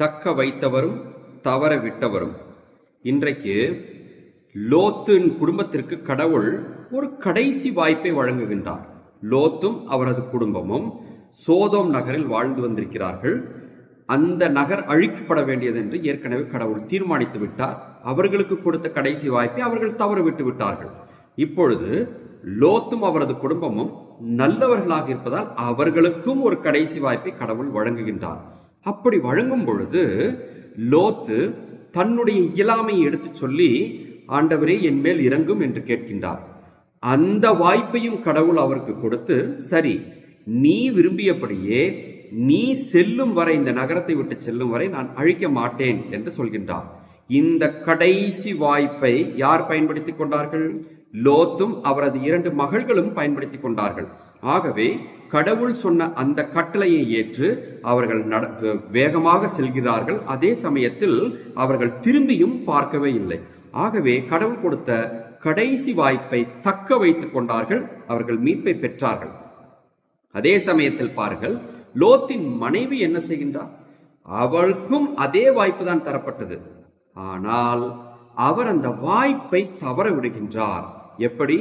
தக்க வைத்தவரும் தவற விட்டவரும். இன்றைக்கு லோத்தின் குடும்பத்திற்கு கடவுள் ஒரு கடைசி வாய்ப்பை வழங்குகின்றார். லோத்தும் அவரது குடும்பமும் சோதோம் நகரில் வாழ்ந்து வந்திருக்கிறார்கள். அந்த நகர் அழிக்கப்பட வேண்டியது என்று ஏற்கனவே கடவுள் தீர்மானித்து விட்டார். அவர்களுக்கு கொடுத்த கடைசி வாய்ப்பை அவர்கள் தவறு விட்டு விட்டார்கள். இப்பொழுது லோத்தும் அவரது குடும்பமும் நல்லவர்களாக இருப்பதால் அவர்களுக்கும் ஒரு கடைசி வாய்ப்பை கடவுள் வழங்குகின்றார். அப்படி வழங்கும் பொழுது லோத்து தன்னுடைய இயலாமையை எடுத்துச் சொல்லி ஆண்டவரே என் மேல் இறங்கும் என்று கேட்கின்றார். அந்த வாய்ப்பையும் கடவுள் அவருக்கு கொடுத்து சரி நீ விரும்பியபடியே நீ செல்லும் வரை இந்த நகரத்தை விட்டு செல்லும் வரை நான் அழிக்க மாட்டேன் என்று சொல்கின்றார். இந்த கடைசி வாய்ப்பை யார் பயன்படுத்தி கொண்டார்கள்? லோத்தும் அவரது இரண்டு மகள்களும் பயன்படுத்தி கொண்டார்கள். ஆகவே கடவுள் சொன்ன அந்த கட்டளையை ஏற்று அவர்கள் நட வேகமாக செல்கிறார்கள். அதே சமயத்தில் அவர்கள் திரும்பியும் பார்க்கவே இல்லை. ஆகவே கடவுள் கொடுத்த கடைசி வாய்ப்பை தக்க வைத்துக் கொண்டார்கள். அவர்கள் மீட்பை பெற்றார்கள். அதே சமயத்தில் பாருங்கள் லோத்தின் மனைவி என்ன செய்கின்றார்? அவளுக்கும் அதே வாய்ப்பு தான் தரப்பட்டது. ஆனால் அவர் அந்த வாய்ப்பை தவற விடுகின்றார். எப்படி?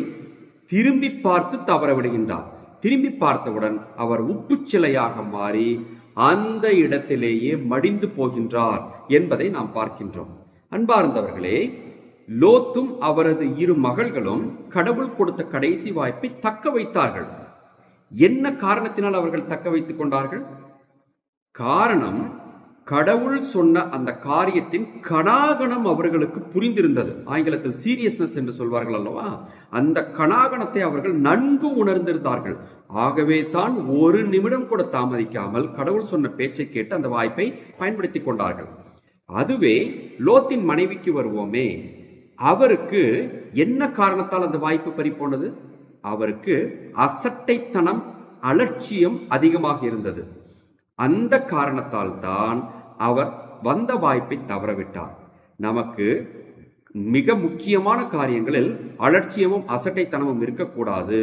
திரும்பி பார்த்து தவற விடுகின்றார். திரும்பி பார்த்தவுடன் அவர் உப்புச் சிலையாக மாறி அந்த இடத்திலேயே மடிந்து போகின்றார் என்பதை நாம் பார்க்கின்றோம். அன்பார்ந்தவர்களே லோத்தும் அவரது இரு மகள்களும் கடவுள் கொடுத்த கடைசி வாய்ப்பை தக்க வைத்தார்கள். என்ன காரணத்தினால் அவர்கள் தக்க வைத்துக் கொண்டார்கள்? காரணம் கடவுள் சொன்ன அந்த காரியத்தின் கணாகணம் அவர்களுக்கு புரிந்திருந்தது. ஆங்கிலத்தில் சீரியஸ்னஸ் என்று சொல்வார்கள் அல்லவா? அந்த கணாகணத்தை அவர்கள் நன்கு உணர்ந்திருந்தார்கள். ஆகவே தான் ஒரு நிமிடம் கூட தாமதிக்காமல் கடவுள் சொன்ன பேச்சை கேட்டு அந்த வாய்ப்பை பயன்படுத்திக் கொண்டார்கள். அதுவே லோத்தின் மனைவிக்கு வருவோமே அவருக்கு என்ன காரணத்தால் அந்த வாய்ப்பு பறிப்போனது அவருக்கு அசட்டைத்தனம் அலட்சியம் அதிகமாக இருந்தது. அந்த காரணத்தால் தான் அவர் வந்த வாய்ப்பை தவறவிட்டார். நமக்கு மிக முக்கியமான காரியங்களில் அலட்சியமும் அசட்டைத்தனமும் இருக்கக்கூடாது.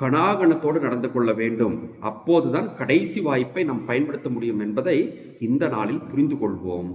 கணாகணத்தோடு நடந்து கொள்ள வேண்டும். அப்போதுதான் கடைசி வாய்ப்பை நாம் பயன்படுத்த முடியும் என்பதை இந்த நாளில் புரிந்து கொள்வோம்.